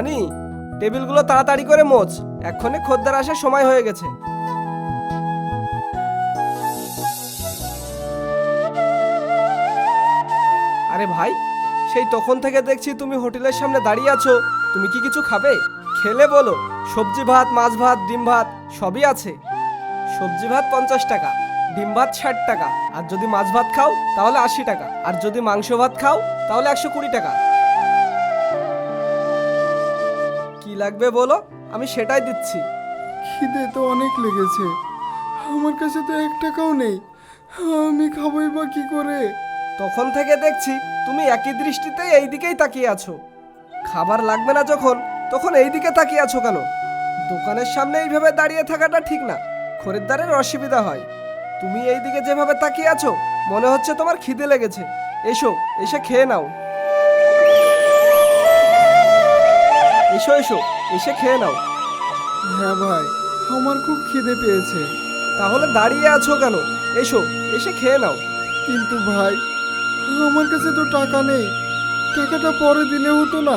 রানী টেবিলগুলো তাড়াতাড়ি করে মোচ এক্ষণে খদ্দের আসার সময় হয়ে গেছে। আরে ভাই, সেই তখন থেকে দেখছি তুমি হোটেলের সামনে দাঁড়িয়ে আছো। তুমি কি কিছু খাবে? খেলে বলো। সবজি ভাত, মাছ ভাত, ডিম ভাত, সবই আছে। সবজি ভাত পঞ্চাশ টাকা, ডিম ভাত ষাট টাকা। আর যদি মাছ ভাত খাও, তাহলে আশি টাকা। আর যদি মাংস ভাত খাও, তাহলে একশো কুড়ি টাকা। লাগবে বলো? আমি সেটাই দিচ্ছি। খিদে তো অনেক লেগেছে। আমার কাছে তো এক টাকাও নেই। আমি খাবই বা কি করে? তখন থেকে দেখছি তুমি একই দৃষ্টিতে এই দিকেই তাকিয়ে আছো। খাবার লাগবে না যখন তখন এই দিকে তাকিয়ে আছো কেন? দোকানের সামনে এইভাবে দাঁড়িয়ে থাকাটা ঠিক না। খরিদ্দারের অসুবিধা হয়। তুমি এই দিকে যেভাবে তাকিয়ে আছো মনে হচ্ছে তোমার খিদে লেগেছে। এসো এসে খেয়ে নাও। এসো এসো এসে খেয়ে নাও। হ্যাঁ ভাই আমার খুব খিদে পেয়েছে। তাহলে দাঁড়িয়ে আছো কেন? এসো এসে খেয়ে নাও। কিন্তু ভাই আমার কাছে তো টাকা নেই। টাকাটা পরে দিলে হতো না।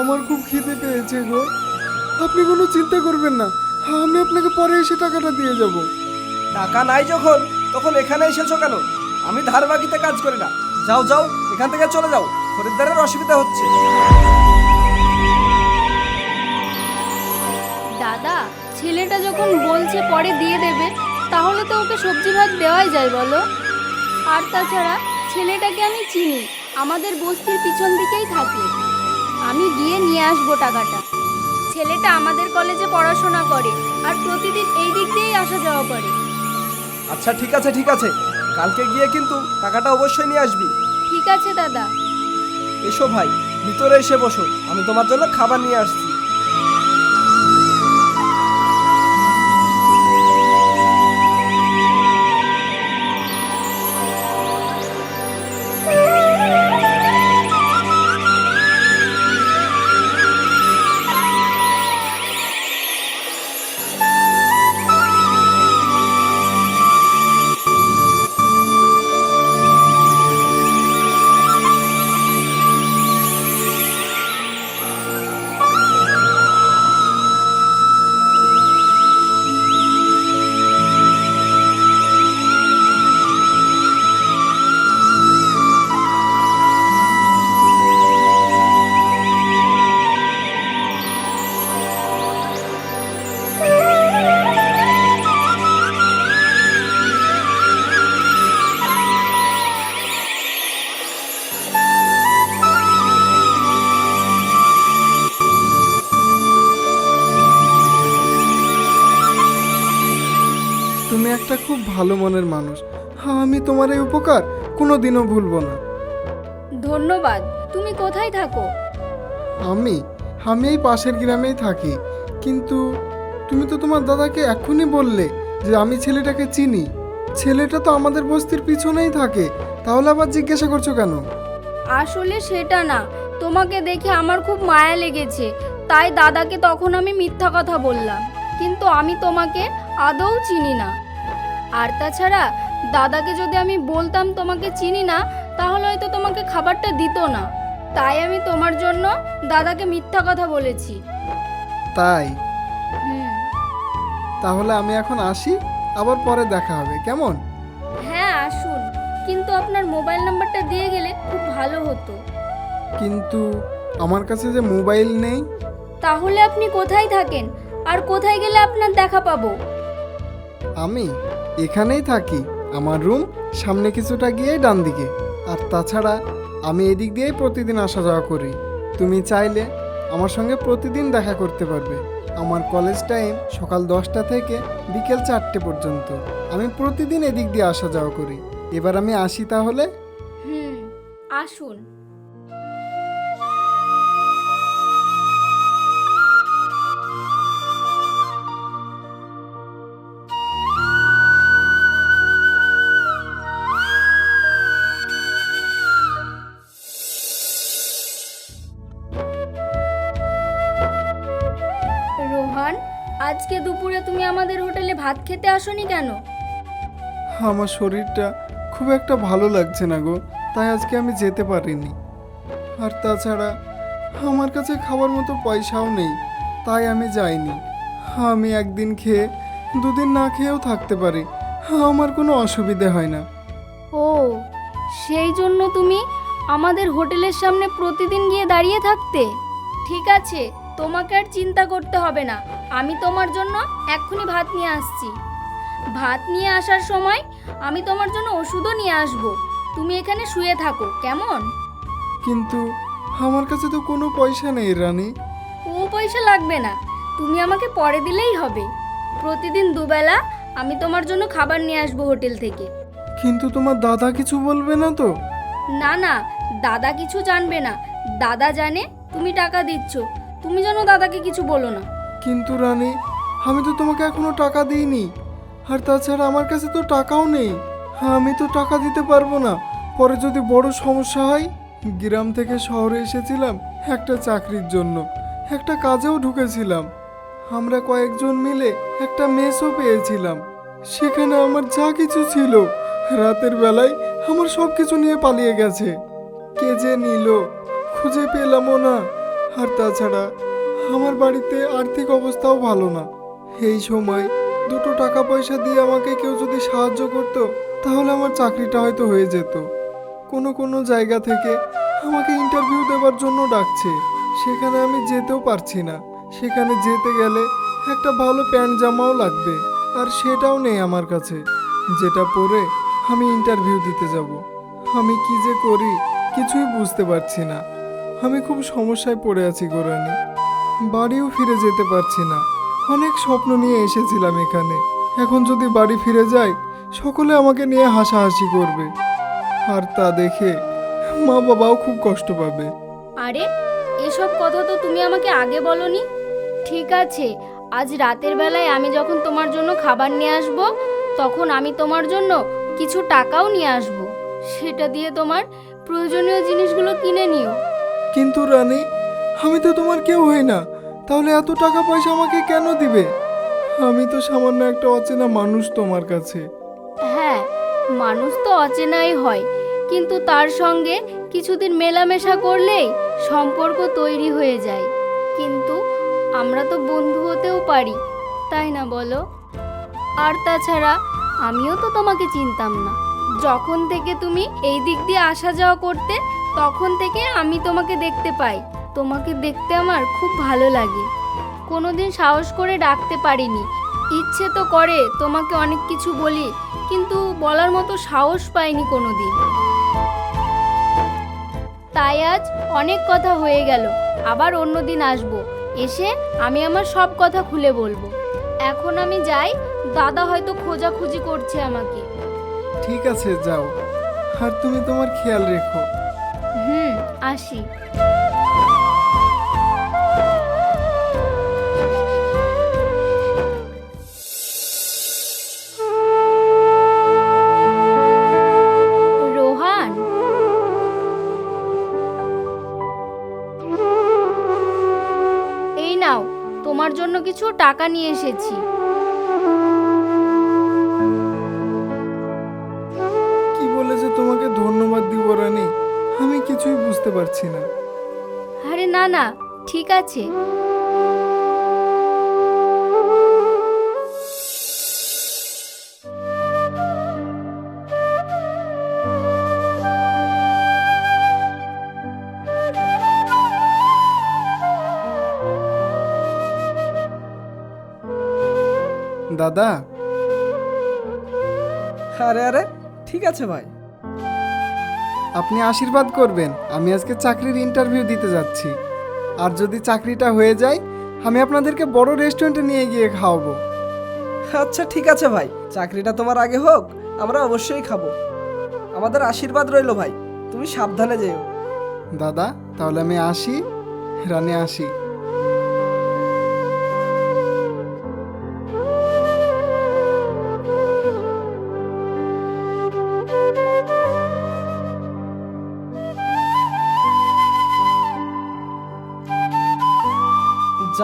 আমার খুব খিদে পেয়েছে গো। আপনি কোনো চিন্তা করবেন না আমি আপনাকে পরে এসে টাকাটা দিয়ে যাব। টাকা নাই যখন তখন এখানে এসেছ কেন? আমি ধার বাকিতে কাজ করি না। যাও যাও এখান থেকে চলে যাও। খরিদ্দারের অসুবিধা হচ্ছে। দাদা ছেলেটা যখন বলছে পরে দিয়ে দেবে তাহলে তো ওকে সবজি ভাত দেওয়াই যায় বলো। আর তাছাড়া ছেলেটাকে আমি চিনি আমাদের বস্তির পিছন দিকেই থাকে। আমি গিয়ে নিয়ে আসব টাকাটা। ছেলেটা আমাদের কলেজে পড়াশোনা করে আর প্রতিদিন এই দিক দিয়েই আসা যাওয়া করে। আচ্ছা ঠিক আছে ঠিক আছে। কালকে গিয়ে কিন্তু টাকাটা অবশ্যই নিয়ে আসবি। ঠিক আছে দাদা। এসো ভাই ভিতরে এসে বসো। আমি তোমার জন্য খাবার নিয়ে আসছি। মনের মানুষ। হ্যাঁ আমি তোমার এই উপকার কোনো দিনও ভুলবো না। ধন্যবাদ তুমি কোথায় থাকো? আমি? আমি এই পাশের গ্রামেই থাকি। কিন্তু তুমি তো তোমার দাদাকে এখনই বললে যে আমি ছেলেটাকে চিনি। ছেলেটা তো আমাদের বস্তির পিছনেই থাকে। তাহলে আবার জিজ্ঞাসা করছ কেন? আসলে সেটা না। তোমাকে দেখে আমার খুব মায়া লেগেছে। তাই দাদাকে তখন আমি মিথ্যা কথা বললাম। কিন্তু আমি তোমাকে আদৌ চিনি না। আর তাছাড়া দাদাকে যদি আমি বলতাম তোমাকে চিনি না তাহলে হয়তো তোমাকে খাবারটা দিত না। তাই আমি তোমার জন্য দাদাকে মিথ্যা কথা বলেছি। তাই? হুম। তাহলে আমি এখন আসি আবার পরে দেখা হবে কেমন? হ্যাঁ আসুন। কিন্তু আপনার মোবাইল নাম্বারটা দিয়ে গেলে খুব ভালো হতো। কিন্তু আমার কাছে যে মোবাইল নেই? তাহলে আপনি কোথায় থাকেন? আর কোথায় গেলে আপনার দেখা পাবো? আমি? এখানেই থাকি। আমার রুম সামনে কিছুটা গিয়ে ডান দিকে আর তাছাড়া আমি এদিক দিয়েই প্রতিদিন আসা যাওয়া করি। তুমি চাইলে আমার সঙ্গে প্রতিদিন দেখা করতে পারবে। আমার কলেজ টাইম সকাল দশটা থেকে বিকেল চারটে পর্যন্ত। আমি প্রতিদিন এদিক দিয়ে আসা যাওয়া করি। এবার আমি আসি তাহলে? হুম, আসুন। দুপুরে তুমি আমাদের হোটেলে ভাত খেতে আসোনি কেন? আমার শরীরটা খুব একটা ভালো লাগছে না গো তাই আজকে আমি যেতে পারিনি। আর তাছাড়া আমার কাছে খাবার মতো পয়সাও নেই তাই আমি যাইনি। আমি একদিন খেয়ে দুদিন না খেয়েও থাকতে পারি আমার কোনো অসুবিধে হয় না। ও সেই জন্য তুমি আমাদের হোটেলের সামনে প্রতিদিন গিয়ে দাঁড়িয়ে থাকতে? ঠিক আছে তোমাকে আর চিন্তা করতে হবে না। আমি তোমার জন্য এক্ষুনি ভাত নিয়ে আসছি। ভাত নিয়ে আসার সময় আমি তোমার জন্য ওষুধও নিয়ে আসব। তুমি এখানে শুয়ে থাকো কেমন? কিন্তু আমার কাছে তো কোনো পয়সা নেই রানী। ও পয়সা লাগবে না। তুমি আমাকে পরে দিলেই হবে। প্রতিদিন দুবেলা আমি তোমার জন্য খাবার নিয়ে আসব হোটেল থেকে। কিন্তু তোমার দাদা কিছু বলবে না তো? না না দাদা কিছু জানবে না। দাদা জানে তুমি টাকা দিচ্ছ। তুমি যেন দাদাকে কিছু বলো না। কিন্তু রানী, আমি তো তোমাকে এখনও টাকা দিইনি। আর তাছাড়া আমার কাছে তো টাকাও নেই। আমি তো টাকা দিতে পারব না। পরে যদি বড় সমস্যা হয়, গ্রাম থেকে শহরে এসেছিলাম একটা চাকরির জন্য। একটা কাজেও ঢুকেছিলাম। আমরা কয়েকজন মিলে একটা মেসও পেয়েছিলাম। সেখানে আমার যা কিছু ছিল, রাতের বেলায় আমার সব কিছু নিয়ে পালিয়ে গেছে। কে যে নিল, খুঁজে পেলামও না। আর তাছাড়া আমার বাড়িতে আর্থিক অবস্থাও ভালো না। এই সময় দুটো টাকা পয়সা দিয়ে আমাকে কেউ যদি সাহায্য করত, তাহলে আমার চাকরিটা হয়তো হয়ে যেত। কোনো কোনো জায়গা থেকে আমাকে ইন্টারভিউ দেওয়ার জন্য ডাকছে। সেখানে আমি যেতেও পারছি না। সেখানে যেতে গেলে একটা ভালো প্যান্ট জামাও লাগবে, আর সেটাও নেই আমার কাছে। যেটা পরে আমি ইন্টারভিউ দিতে যাব। আমি কি যে করি কিছুই বুঝতে পারছি না। আমি খুব সমস্যায় পড়ে আছি গোরানি। বাড়িও ফিরে যেতে পারছি না। অনেক স্বপ্ন নিয়ে এসেছিলাম এখানে। এখন যদি বাড়ি ফিরে যাই সকলে আমাকে নিয়ে হাসাহাসি করবে। আর তা দেখে মা বাবাও খুব কষ্ট পাবে। আরে এসব কথা তো তুমি আমাকে আগে বলনি। ঠিক আছে আজ রাতের বেলায় আমি যখন তোমার জন্য খাবার নিয়ে আসব তখন আমি তোমার জন্য কিছু টাকাও নিয়ে আসব। সেটা দিয়ে তোমার প্রয়োজনীয় জিনিসগুলো কিনে নিও। কিন্তু রানী আমি তো তোমার কেউ হই না। তাহলে এত টাকা পয়সা আমাকে কেন দিবে? আমি তো সামান্য একটা অচেনা মানুষ তোমার কাছে। হ্যাঁ মানুষ তো অচেনাই হয়। কিন্তু তার সঙ্গে কিছুদিন মেলামেশা করলেই সম্পর্ক তৈরি হয়ে যায়। কিন্তু আমরা তো বন্ধু হতেও পারি, তাই না বলো? আর তাছাড়া আমিও তো তোমাকে চিনতাম না। যখন থেকে তুমি এই দিক দিয়ে আসা যাওয়া করতে, তখন থেকে আমি তোমাকে দেখতে পাই। তোমাকে দেখতে আমার খুব ভালো লাগে। কোনোদিন সাহস করে ডাকতে পারিনি। ইচ্ছে তো করে তোমাকে অনেক কিছু বলি কিন্তু বলার মতো সাহস পাইনি কোনোদিন। তাই আজ অনেক কথা হয়ে গেল আবার অন্য দিন আসব। এসে আমি আমার সব কথা খুলে বলব। এখন আমি যাই দাদা হয়তো খোঁজাখুঁজি করছে আমাকে। ঠিক আছে যাও। আর তুমি তোমার খেয়াল রেখো। হুম আসি। নাও তোমার জন্য কিছু টাকা নিয়ে এসেছি। কি বলে যে তোমাকে ধন্যবাদ দিব রানী? আমি কিছুই বুঝতে পারছি না। আরে না না ঠিক আছে। দাদা? আরে আরে ঠিক আছে ভাই। আপনি আশীর্বাদ করবেন আমি আজকে চাকরির ইন্টারভিউ দিতে যাচ্ছি। আর যদি চাকরিটা হয়ে যায় আমি আপনাদেরকে বড় রেস্টুরেন্টে নিয়ে গিয়ে খাওয়াবো। আচ্ছা ঠিক আছে ভাই। চাকরিটা তোমার আগে হোক আমরা অবশ্যই খাব। আমাদের আশীর্বাদ রইল ভাই। তুমি সাবধানে যেও। দাদা তাহলে আমি আসি রানে আসি।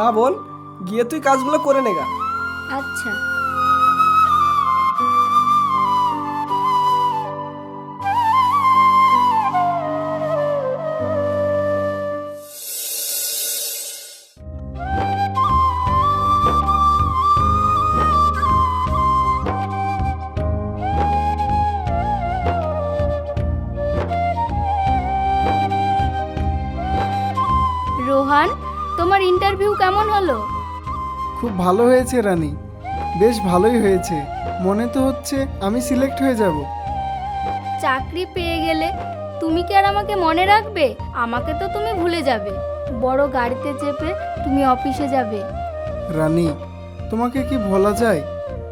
যা বল গিয়ে তুই কাজগুলো করে নেগা আচ্ছা। কেমন হলো? খুব ভালো হয়েছে রানী। বেশ ভালোই হয়েছে। মনে তো হচ্ছে আমি সিলেক্ট হয়ে যাব। চাকরি পেয়ে গেলে তুমি কি আর আমাকে মনে রাখবে? আমাকে তো তুমি ভুলে যাবে। বড় গাড়িতে চেপে তুমি অফিসে যাবে। রানী তোমাকে কি ভোলা যায়?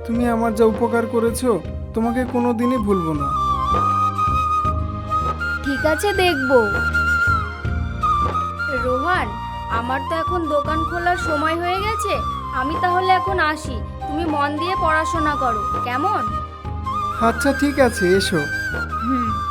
তুমি আমার যা উপকার করেছ তোমাকে কোনো দিনই ভুলবো না। ঠিক আছে দেখব। রোহান আমার তো এখন দোকান খোলার সময় হয়ে গেছে। আমি তাহলে এখন আসি। তুমি মন দিয়ে পড়াশোনা করো। কেমন? আচ্ছা ঠিক আছে এসো। হুম।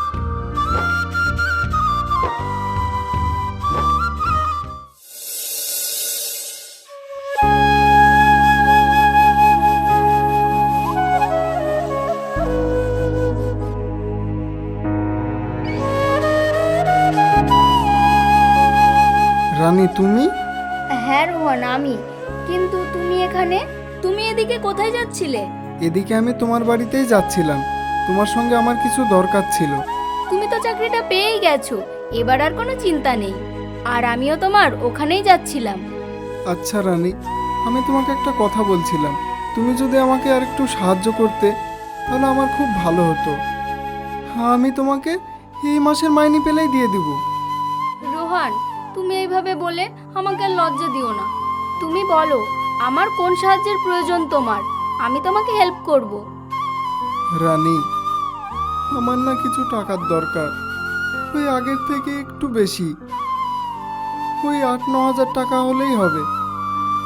যাচ্ছিলে এদিকে আমি তোমার বাড়িতেই যাচ্ছিলাম। তোমার সঙ্গে আমার কিছু দরকার ছিল। তুমি তো চাকরিটা পেয়েই গেছো। এবার আর কোনো চিন্তা নেই। আর আমিও তোমার ওখানেই যাচ্ছিলাম। আচ্ছা রানী আমি তোমাকে একটা কথা বলছিলাম। তুমি যদি আমাকে আর একটু সাহায্য করতে তাহলে আমার খুব ভালো হতো। হ্যাঁ আমি তোমাকে এই মাসের মাইনে পেলেই দিয়ে দিব। রোহান তুমি এইভাবে বলে আমাকে আর লজ্জা দিও না। তুমি বলো আমার কোন সাহায্যের প্রয়োজন তোমার? আমি তোমাকে হেল্প করব। রানী আমার না কিছু টাকার দরকার। ওই আগের থেকে একটু বেশি। ওই আট ন হাজার টাকা হলেই হবে।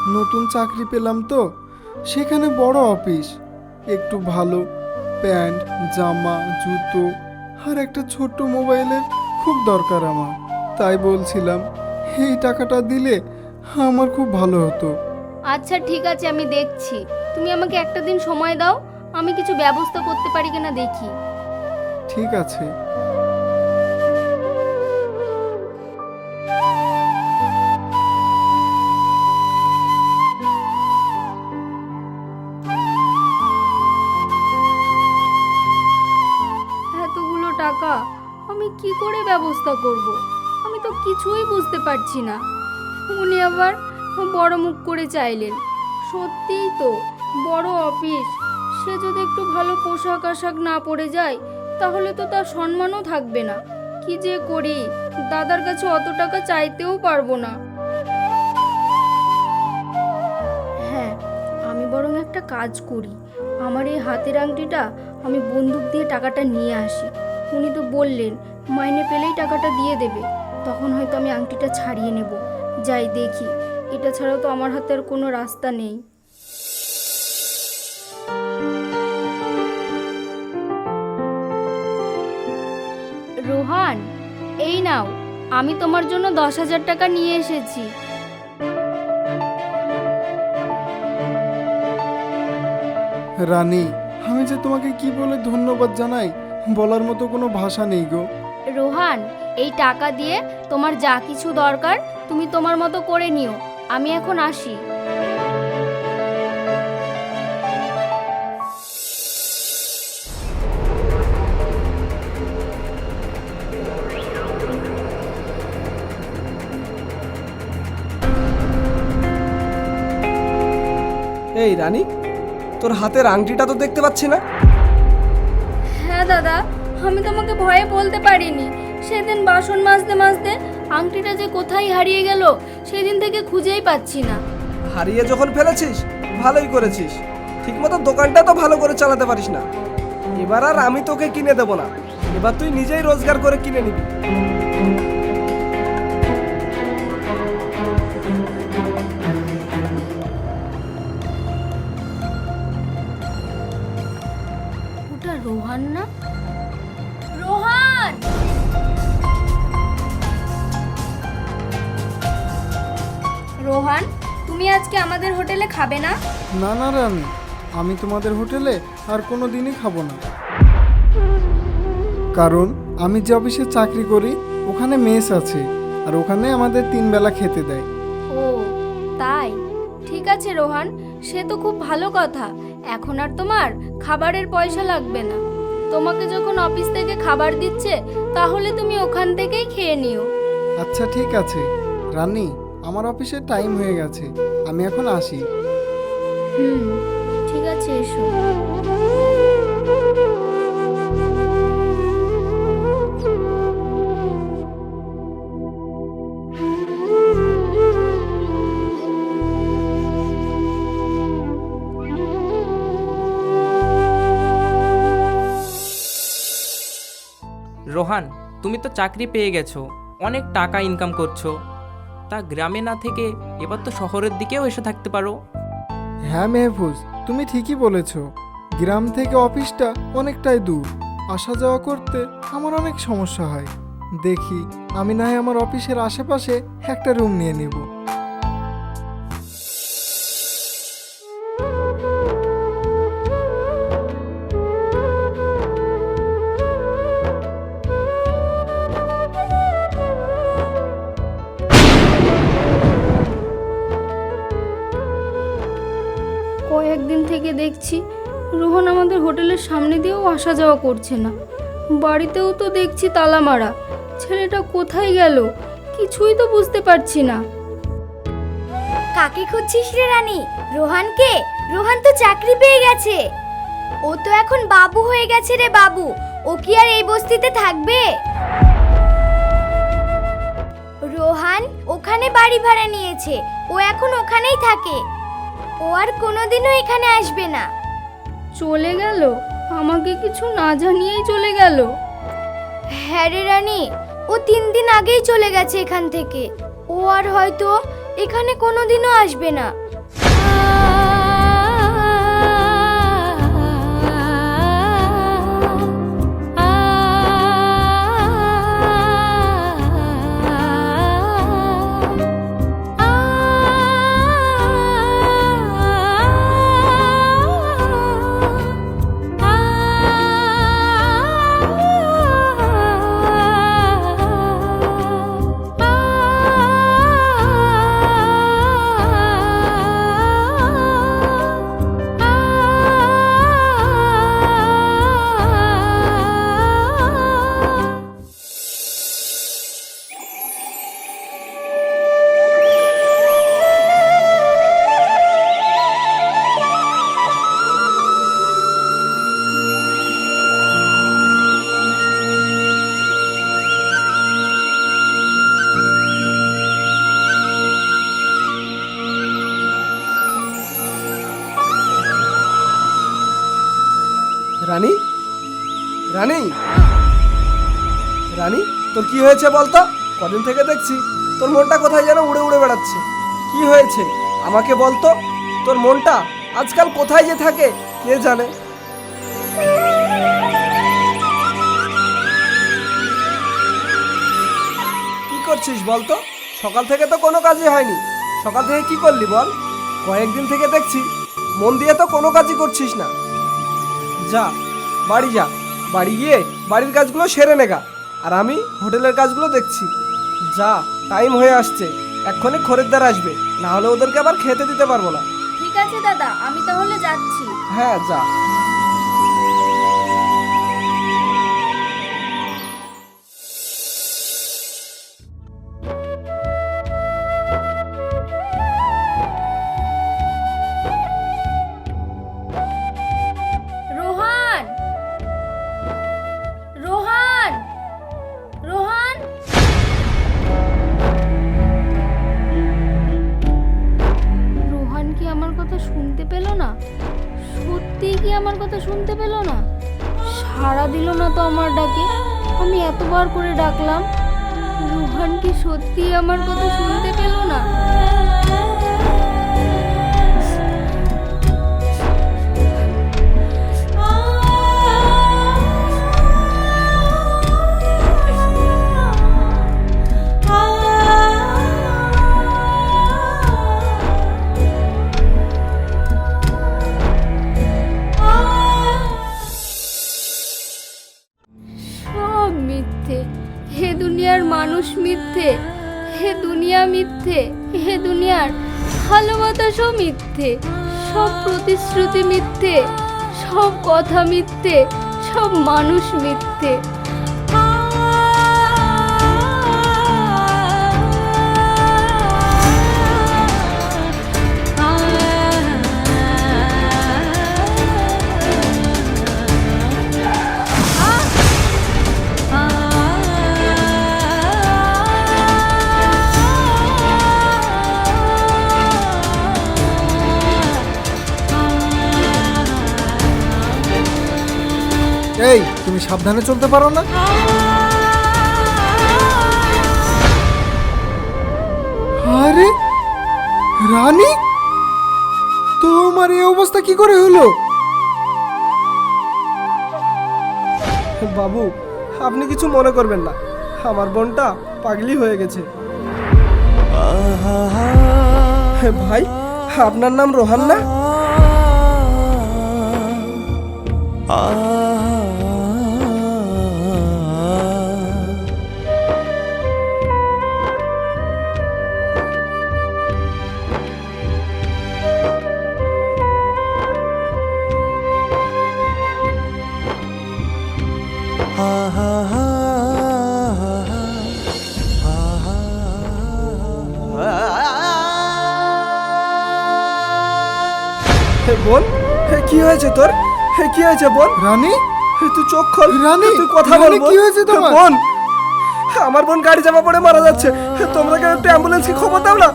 নতুন চাকরি পেলাম তো সেখানে বড় অফিস একটু ভালো প্যান্ট জামা জুতো আর একটা ছোট্ট মোবাইলের খুব দরকার আমার। তাই বলছিলাম এই টাকাটা দিলে আমার খুব ভালো হতো। আচ্ছা ঠিক আছে আমি দেখছি। তুমি আমাকে একটা দিন সময় দাও আমি কিছু ব্যবস্থা করতে পারি কিনা দেখি। ঠিক আছে। এতগুলো টাকা আমি কি করে ব্যবস্থা করব? আমি তো কিছুই বুঝতে পারছি না। উনি আবার বড় মুখ করে চাইলেন। সত্যিই তো বড় অফিস। সে যদি একটু ভালো পোশাক আশাক না পরে যায়, তাহলে তো তার সম্মানও থাকবে না। কি যে করি? দাদার কাছে অত টাকা চাইতেও পারব না। হ্যাঁ আমি বরং একটা কাজ করি। আমার এই হাতের আংটিটা আমি বন্দুক দিয়ে টাকাটা নিয়ে আসি। উনি তো বললেন, মাইনে পেলেই টাকাটা দিয়ে দেবে। তখন হয়তো আমি আংটিটা ছাড়িয়ে নেব। যাই দেখি। এটা ছাড়াও তো আমার হাতে আর কোনো রাস্তা নেই। আমি তোমার জন্য দশ হাজার টাকা নিয়ে এসেছি। রানী আমি যে তোমাকে কি বলে ধন্যবাদ জানাই বলার মতো কোনো ভাষা নেই গো। রোহান এই টাকা দিয়ে তোমার যা কিছু দরকার তুমি তোমার মতো করে নিও। আমি এখন আসি। এই রানী তোর হাতের আংটিটা তো দেখতে পাচ্ছি না। হ্যাঁ দাদা আমি তোমাকে ভয়ে বলতে পারিনি। সেদিন বাসন মাজতে মাজতে আংটিটা যে কোথায় হারিয়ে গেল সেদিন থেকে খুঁজেই পাচ্ছি না। হারিয়ে যখন ফেলেছিস ভালোই করেছিস। ঠিকমতো দোকানটা তো ভালো করে চালাতে পারিস না। এবার আর আমি তোকে কিনে দেবো না। এবার তুই নিজেই রোজগার করে কিনে নিবি। আমাদের হোটেলে খাবে না? না না রানী আমি তোমাদের হোটেলে আর কোনো দিনই খাব না। কারণ আমি যে অফিসে চাকরি করি ওখানে মেস আছে আর ওখানে আমাদের তিন বেলা খেতে দেয়। ও তাই? ঠিক আছে রোহান সে তো খুব ভালো কথা। এখন আর তোমার খাবারের পয়সা লাগবে না। তোমাকে যখন অফিস থেকে খাবার দিচ্ছে তাহলে তুমি ওখান থেকেই খেয়ে নিও। আচ্ছা ঠিক আছে। রানী আমার অফিসের টাইম হয়ে গেছে আমি এখন আসি। হুম ঠিক আছে এসো। রোহান তুমি তো চাকরি পেয়ে গেছো অনেক টাকা ইনকাম করছ। তা গ্রামে না থেকে এবার তো শহরের দিকেও এসে থাকতে পারো। হ্যাঁ মেহফুজ, তুমি ঠিকই বলেছ। গ্রাম থেকে অফিসটা অনেকটাই দূর। আসা যাওয়া করতে আমার অনেক সমস্যা হয়। দেখি, আমি না হয় আমার অফিসের আশেপাশে একটা রুম নিয়ে নেব। আমাদের সামনে দিয়েও আসা যাওয়া করছে না। বাড়িতেও তো দেখছি তালা মারা। ছেলেটা কোথায় গেল? কিছুই তো বুঝতে পারছি না। কাকে খুঁজছিস রে রানী? রোহানকে? রোহান তো চাকরি পেয়ে গেছে। ও তো এখন বাবু হয়ে গেছে রে বাবু। ও কি আর এই বস্তিতে থাকবে? রোহান ওখানে বাড়ি ভাড়া নিয়েছে। ও এখন ওখানেই থাকে। ও আর কোনোদিনও এখানে আসবে না। চলে গেল? আমাকে কিছু না জানিয়েই চলে গেল। হ্যাঁ রানী, ও তিন দিন আগেই চলে গেছে এখান থেকে। ও আর হয়তো এখানে কোনোদিনও আসবে না। রানী? রানী, তোর কি হয়েছে বলতো? কদিন থেকে দেখছি তোর মনটা কোথায় যেন উড়ে উড়ে বেড়াচ্ছে। কি হয়েছে? আমাকে বলতো? তোর মনটা আজকাল কোথায় যে থাকে, কে জানে? কি করছিস বলতো? সকাল থেকে তো কোনো কাজই হয়নি। সকাল থেকে কি করলি বল? কয়েকদিন থেকে দেখছি মন দিয়ে তো কোনো কাজই করছিস না। যা, বাড়ি যা। বাড়ি গিয়ে বাড়ির কাজগুলো সেরে নেগা আর আমি হোটেলের কাজগুলো দেখছি। যা টাইম হয়ে আসছে। এক্ষুনি খরিদ্দার আসবে। না হলে ওদেরকে আবার খেতে দিতে পারব না। ঠিক আছে দাদা আমি তাহলে যাচ্ছি। হ্যাঁ যা। মিথ্যে সব প্রতিশ্রুতি মিথ্যে সব কথা মিথ্যে সব মানুষ মিথ্যে। তুমি সাবধানে চলতে পারো না। আরে, রানী? তোমার এই অবস্থা কি করে হলো? বাবু, আপনি কিছু মনে করবেন না। আমার বোনটা পাগলি হয়ে গেছে। ভাই, আপনার নাম রোহান না? হয়েছে তোর? হে, কি হয়েছে বোন? রানী? তুই চোখ খোল। রানী, তুই কথা বল কি হয়েছে হে, তোমার? বোন। আমার বোন গাড়ি চাপা পড়ে মারা যাচ্ছে। তোমরা কেউ একটু অ্যাম্বুলেন্সকে খবর দাও না।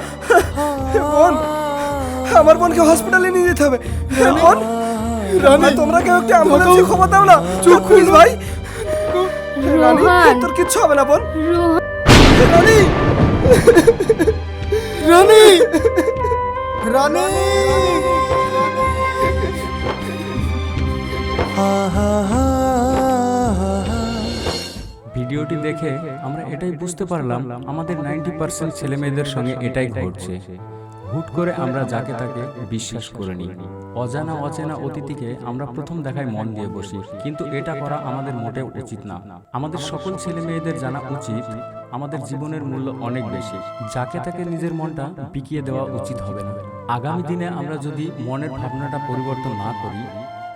বোন আমার বোনকে হসপিটালে নিয়ে যেতে হবে। হে, বোন রানী, তোমরা কেউ একটু অ্যাম্বুলেন্সকে খবর দাও না। চোখ খুলিস ভাই। রানী তোর কিচ্ছু হবে না বোন। রানী? রানী? রানী? ভিডিওটি দেখে আমরা এটাই বুঝতে পারলাম আমাদের নাইনটি পার্সেন্ট ছেলে মেয়েদের সঙ্গে এটাই ঘটছে। হুট করে আমরা যাকে তাকে বিশ্বাস করে নিই। অজানা অচেনা অতিথিকে আমরা প্রথম দেখায় মন দিয়ে বসি, কিন্তু এটা করা আমাদের মোটেও উচিত না। আমাদের সকল ছেলে মেয়েদের জানা উচিত আমাদের জীবনের মূল্য অনেক বেশি। যাকে তাকে নিজের মনটা বিকিয়ে দেওয়া উচিত হবে না। আগামী দিনে আমরা যদি মনের ভাবনাটা পরিবর্তন না করি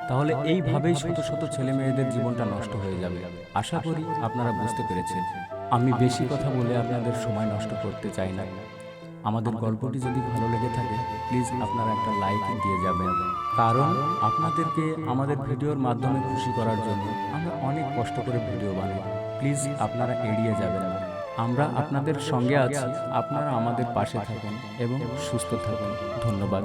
তাহলে এইভাবেই শত শত ছেলে মেয়েদের জীবনটা নষ্ট হয়ে যাবে। আশা করি আপনারা বুঝতে পেরেছেন। আমি বেশি কথা বলে আপনাদের সময় নষ্ট করতে চাই না। আমাদের গল্পটি যদি ভালো লেগে থাকে প্লিজ আপনারা একটা লাইক দিয়ে যাবেন। কারণ আপনাদেরকে আমাদের ভিডিওর মাধ্যমে খুশি করার জন্য আমরা অনেক কষ্ট করে ভিডিও বানাই। প্লিজ আপনারা এড়িয়ে যাবেন। না আমরা আপনাদের সঙ্গে আছি। আপনারা আমাদের পাশে থাকেন এবং সুস্থ থাকুন। ধন্যবাদ।